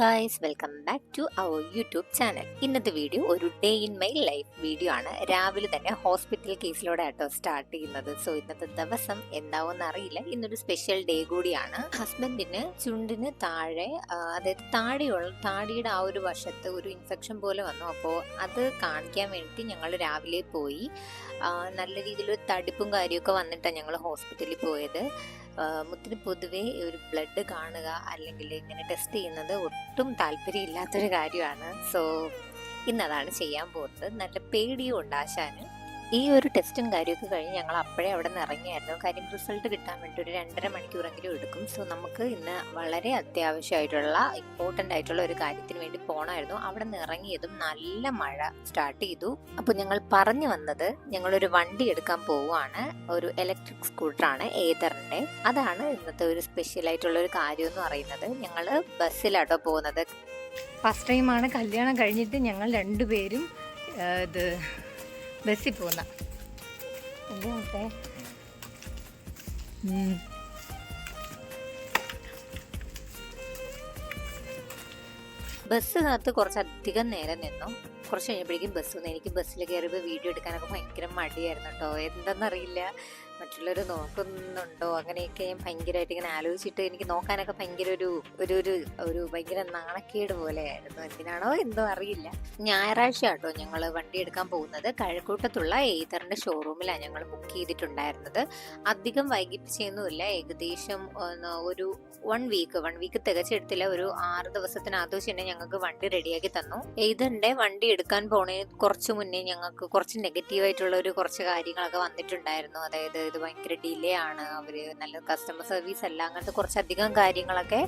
Guys welcome back to our YouTube channel ഇന്നത്തെ video ഒരു day in my life video ആണ്. രാവിലെ തന്നെ ഹോസ്പിറ്റൽ കേസിലൂടെ ആട്ടോ സ്റ്റാർട്ട് ചെയ്യുന്നത്. സോ ഇന്നത്തെ ദിവസം എന്താവും അറിയില്ല. ഇന്നൊരു സ്പെഷ്യൽ ഡേ കൂടിയാണ്. ഹസ്ബൻഡിന് ചുണ്ടിന് താഴെ അതായത് താടിയുള്ള താടിയുടെ ആ ഒരു വശത്ത് ഒരു ഇൻഫെക്ഷൻ പോലെ വന്നു. അപ്പോൾ അത് കാണിക്കാൻ വേണ്ടി ഞങ്ങൾ രാവിലെ പോയി നല്ല രീതിയിൽ ഒരു തടിപ്പും കാര്യമൊക്കെ വന്നിട്ടാണ് ഞങ്ങൾ ഹോസ്പിറ്റലിൽ പോയത്. മുത്തിന് പൊതുവേ ഒരു ബ്ലഡ് കാണുക അല്ലെങ്കിൽ ഇങ്ങനെ ടെസ്റ്റ് ചെയ്യുന്നത് ഒട്ടും താല്പര്യമില്ലാത്തൊരു കാര്യമാണ്. സോ ഇന്നതാണ് ചെയ്യാൻ പോകുന്നത്. നല്ല പേടിയും ഉണ്ട് ആശാന്. ഈ ഒരു ടെസ്റ്റും കാര്യമൊക്കെ കഴിഞ്ഞ് ഞങ്ങൾ അപ്പോഴേ അവിടെ നിന്ന് ഇറങ്ങിയായിരുന്നു. കാര്യം റിസൾട്ട് കിട്ടാൻ വേണ്ടി ഒരു രണ്ടര മണിക്കൂറെങ്കിലും എടുക്കും. സോ നമുക്ക് ഇന്ന് വളരെ അത്യാവശ്യമായിട്ടുള്ള ഇമ്പോർട്ടന്റ് ആയിട്ടുള്ള ഒരു കാര്യത്തിന് വേണ്ടി പോകണമായിരുന്നു അവിടെ നിന്ന് ഇറങ്ങിയതും നല്ല മഴ സ്റ്റാർട്ട് ചെയ്തു. അപ്പോൾ ഞങ്ങൾ പറഞ്ഞു വന്നത് ഞങ്ങളൊരു വണ്ടി എടുക്കാൻ പോവുകയാണ്. ഒരു ഇലക്ട്രിക് സ്കൂട്ടറാണ് ഏതറിന്റെ. അതാണ് ഇന്നത്തെ ഒരു സ്പെഷ്യൽ ആയിട്ടുള്ള ഒരു കാര്യം എന്ന് പറയുന്നത്. ഞങ്ങൾ ബസ്സിലാട്ടോ പോകുന്നത്. ഫസ്റ്റ് ടൈമാണ് കല്യാണം കഴിഞ്ഞിട്ട് ഞങ്ങൾ രണ്ടുപേരും ഇത് ബസ്സിൽ പോകുന്ന എന്താ ബസ് കാത്ത് കുറച്ചധികം നേരം നിന്നു. കുറച്ച് കഴിഞ്ഞപ്പോഴേക്കും ബസ് വന്നു. എനിക്ക് ബസ്സിൽ കയറിയപ്പോൾ വീഡിയോ എടുക്കാനൊക്കെ ഭയങ്കര മടിയായിരുന്നു കേട്ടോ. എന്തെന്നറിയില്ല. മറ്റുള്ളവർ നോക്കുന്നുണ്ടോ? അങ്ങനെയൊക്കെ ഞാൻ ഭയങ്കരമായിട്ട് ഇങ്ങനെ ആലോചിച്ചിട്ട് എനിക്ക് നോക്കാനൊക്കെ ഭയങ്കര ഒരു ഒരു ഒരു ഒരു ഭയങ്കര നാണക്കേട് പോലെയായിരുന്നു. എന്തിനാണോ എന്തോ അറിയില്ല. ഞായറാഴ്ച കേട്ടോ ഞങ്ങൾ വണ്ടി എടുക്കാൻ പോകുന്നത്. കഴക്കൂട്ടത്തുള്ള ഏതറിന്റെ ഷോറൂമിലാണ് ഞങ്ങൾ ബുക്ക് ചെയ്തിട്ടുണ്ടായിരുന്നത്. അധികം വൈകിപ്പിച്ചൊന്നുമില്ല. ഏകദേശം ഒരു വൺ വീക്ക് വൺ വീക്ക് തികച്ചെടുത്തില്ല. ഒരു ആറ് ദിവസത്തിനകത്ത് വെച്ച് തന്നെ ഞങ്ങൾക്ക് വണ്ടി റെഡിയാക്കി തന്നു. ഏതറിന്റെ വണ്ടി എടുക്കാൻ പോണേ കുറച്ച് മുന്നേ ഞങ്ങൾക്ക് കുറച്ച് നെഗറ്റീവ് ആയിട്ടുള്ള ഒരു കുറച്ച് കാര്യങ്ങളൊക്കെ വന്നിട്ടുണ്ടായിരുന്നു. അതായത് ഇത് ഭയങ്കര ഡിലേ ആണ്. അവർ നല്ല കസ്റ്റമർ സർവീസ് അല്ല അങ്ങനത്തെ കുറച്ചധികം കാര്യങ്ങളൊക്കെ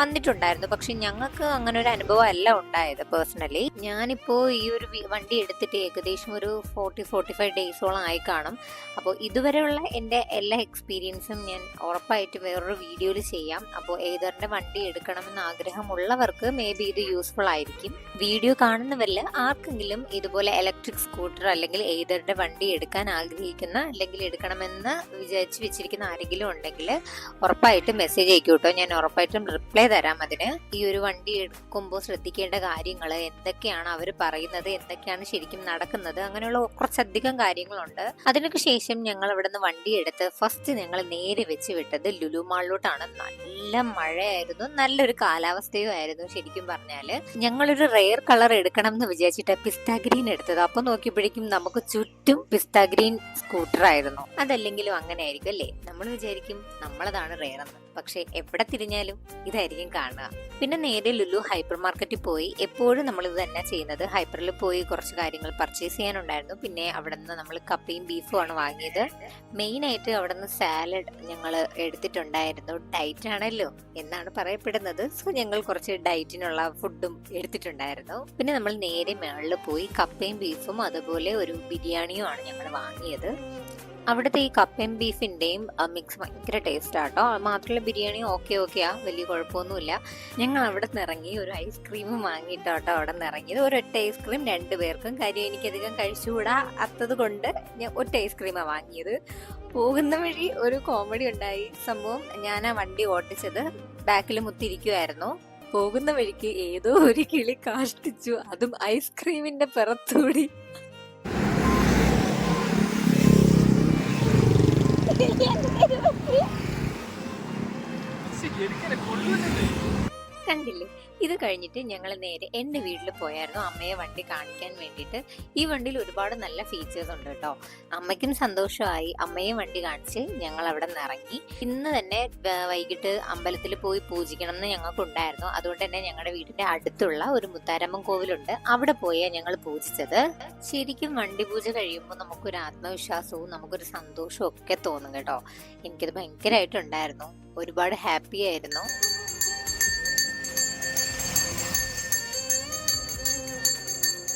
വന്നിട്ടുണ്ടായിരുന്നു. പക്ഷെ ഞങ്ങൾക്ക് അങ്ങനെ ഒരു അനുഭവം അല്ല ഉണ്ടായത് പേഴ്സണലി ഞാനിപ്പോ ഈ ഒരു വണ്ടി എടുത്തിട്ട് ഏകദേശം ഒരു ഫോർട്ടി ഫോർട്ടി ഫൈവ് ഡേയ്സോളം ആയി കാണും. അപ്പോൾ ഇതുവരെയുള്ള എന്റെ എല്ലാ എക്സ്പീരിയൻസും ഞാൻ ഉറപ്പായിട്ട് വേറൊരു വീഡിയോയിൽ ചെയ്യാം. അപ്പോൾ ഏതറിന്റെ വണ്ടി എടുക്കണമെന്ന് ആഗ്രഹമുള്ളവർക്ക് മേ ബി ഇത് യൂസ്ഫുൾ ആയിരിക്കും. വീഡിയോ കാണുന്നവരിൽ ആർക്കെങ്കിലും ഇതുപോലെ ഇലക്ട്രിക് സ്കൂട്ടർ അല്ലെങ്കിൽ ഏതറിന്റെ വണ്ടി എടുക്കാൻ ആഗ്രഹിക്കുന്ന അല്ലെങ്കിൽ എടുക്കണമെന്ന് വിചാരിച്ച് വെച്ചിരിക്കുന്ന ആരെങ്കിലും ഉണ്ടെങ്കിൽ ഉറപ്പായിട്ടും മെസ്സേജ് അയക്കും കേട്ടോ ഞാൻ ഉറപ്പായിട്ടും റിപ്ലൈ തരാം അതിന്. ഈ ഒരു വണ്ടി എടുക്കുമ്പോൾ ശ്രദ്ധിക്കേണ്ട കാര്യങ്ങൾ എന്തൊക്കെയാണ് അവർ പറയുന്നത് എന്തൊക്കെയാണ് ശരിക്കും നടക്കുന്നത് അങ്ങനെയുള്ള കുറച്ചധികം കാര്യങ്ങളുണ്ട്. അതിനൊക്കെ ശേഷം ഞങ്ങൾ ഇവിടെ നിന്ന് വണ്ടി എടുത്ത് ഫസ്റ്റ് ഞങ്ങൾ നേരെ വെച്ച് വിട്ടത് ലുലു മാളിലോട്ടാണ് നല്ല മഴയായിരുന്നു. നല്ലൊരു കാലാവസ്ഥയും ആയിരുന്നു ശരിക്കും പറഞ്ഞാൽ ഞങ്ങളൊരു റെയർ കളർ എടുക്കണം എന്ന് വിചാരിച്ചിട്ട് പിസ്ത ഗ്രീൻ എടുത്തത്. അപ്പൊ നോക്കിയപ്പോഴേക്കും നമുക്ക് ചുറ്റും പിസ്ത ഗ്രീൻ സ്കൂട്ടർ ആയിരുന്നു അതല്ലെങ്കിലും അങ്ങനെ ആയിരിക്കും അല്ലേ? നമ്മൾ വിചാരിക്കും നമ്മളതാണ് റേറെന്ന്. പക്ഷെ എവിടെ തിരിഞ്ഞാലും ഇതായിരിക്കും കാണുക. പിന്നെ നേരെ ലുലു ഹൈപ്പർ മാർക്കറ്റിൽ പോയി എപ്പോഴും നമ്മൾ ഇത് തന്നെ ചെയ്യുന്നത്. ഹൈപ്പറിൽ പോയി കുറച്ച് കാര്യങ്ങൾ പർച്ചേസ് ചെയ്യാനുണ്ടായിരുന്നു. പിന്നെ അവിടെ നിന്ന് നമ്മൾ കപ്പയും ബീഫും ആണ് വാങ്ങിയത്. മെയിൻ ആയിട്ട് അവിടെ നിന്ന് സാലഡ് ഞങ്ങൾ എടുത്തിട്ടുണ്ടായിരുന്നു. ഡയറ്റ് ആണല്ലോ എന്നാണ് പറയപ്പെടുന്നത്. സോ ഞങ്ങൾ കുറച്ച് ഡയറ്റിനുള്ള ഫുഡും എടുത്തിട്ടുണ്ടായിരുന്നു. പിന്നെ നമ്മൾ നേരെ മേളിൽ പോയി കപ്പയും ബീഫും അതുപോലെ ഒരു ബിരിയാണിയും ആണ് ഞങ്ങൾ വാങ്ങിയത്. അവിടുത്തെ ഈ കപ്പയും ബീഫിന്റെയും മിക്സ് ഭയങ്കര ടേസ്റ്റ് ആട്ടോ. മാത്രമല്ല ബിരിയാണി ഓക്കെ ഓക്കെ ആ. വലിയ കുഴപ്പമൊന്നുമില്ല. ഞങ്ങൾ അവിടെ നിന്ന് ഇറങ്ങി ഒരു ഐസ്ക്രീമും വാങ്ങിയിട്ടാട്ടോ അവിടെ നിന്ന് ഇറങ്ങിയത് ഒരൊറ്റ ഐസ്ക്രീം രണ്ട് പേർക്കും. കാര്യം എനിക്കധികം കഴിച്ചുകൂടാ അത്തത് കൊണ്ട് ഞാൻ ഒറ്റ ഐസ്ക്രീമാണ് വാങ്ങിയത്. പോകുന്ന വഴി ഒരു കോമഡി ഉണ്ടായി. സംഭവം ഞാൻ ആ വണ്ടി ഓട്ടിച്ചത് ബാക്കിൽ മുത്തിരിക്കുമായിരുന്നു പോകുന്ന വഴിക്ക് ഏതോ ഒരു കിളി കാഷ്ടിച്ചു. അതും ഐസ്ക്രീമിന്റെ പിറത്തൂടി ശരിക്കും കൊള്ളുന്നുണ്ട് കണ്ടില്ലേ? ഇത് കഴിഞ്ഞിട്ട് ഞങ്ങൾ നേരെ എന്റെ വീട്ടിൽ പോയായിരുന്നു അമ്മയെ വണ്ടി കാണിക്കാൻ വേണ്ടിയിട്ട്. ഈ വണ്ടിയിൽ ഒരുപാട് നല്ല ഫീച്ചേഴ്സ് ഉണ്ട് കേട്ടോ. അമ്മയ്ക്കും സന്തോഷമായി. അമ്മയെ വണ്ടി കാണിച്ച് ഞങ്ങൾ അവിടെ നിന്ന് ഇറങ്ങി ഇന്ന് തന്നെ വൈകിട്ട് അമ്പലത്തിൽ പോയി പൂജിക്കണം എന്ന് ഞങ്ങൾക്കുണ്ടായിരുന്നു. അതുകൊണ്ട് തന്നെ ഞങ്ങളുടെ വീടിന്റെ അടുത്തുള്ള ഒരു മുത്താരമ്മൻ കോവിലുണ്ട്. അവിടെ പോയാൽ ഞങ്ങൾ പൂജിച്ചത്. ശരിക്കും വണ്ടി പൂജ കഴിയുമ്പോൾ നമുക്കൊരു ആത്മവിശ്വാസവും നമുക്കൊരു സന്തോഷവും ഒക്കെ തോന്നും കേട്ടോ. എനിക്കത് ഭയങ്കരമായിട്ടുണ്ടായിരുന്നു ഒരുപാട് ഹാപ്പി ആയിരുന്നു.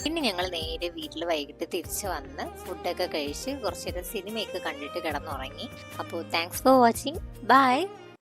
പിന്നെ ഞങ്ങൾ നേരെ വീട്ടിൽ വൈകിട്ട് തിരിച്ചു വന്ന് ഫുഡൊക്കെ കഴിച്ച് കുറച്ചേരം സിനിമയൊക്കെ കണ്ടിട്ട് കിടന്നുറങ്ങി. അപ്പോൾ താങ്ക്സ് ഫോർ വാച്ചിങ് ബൈ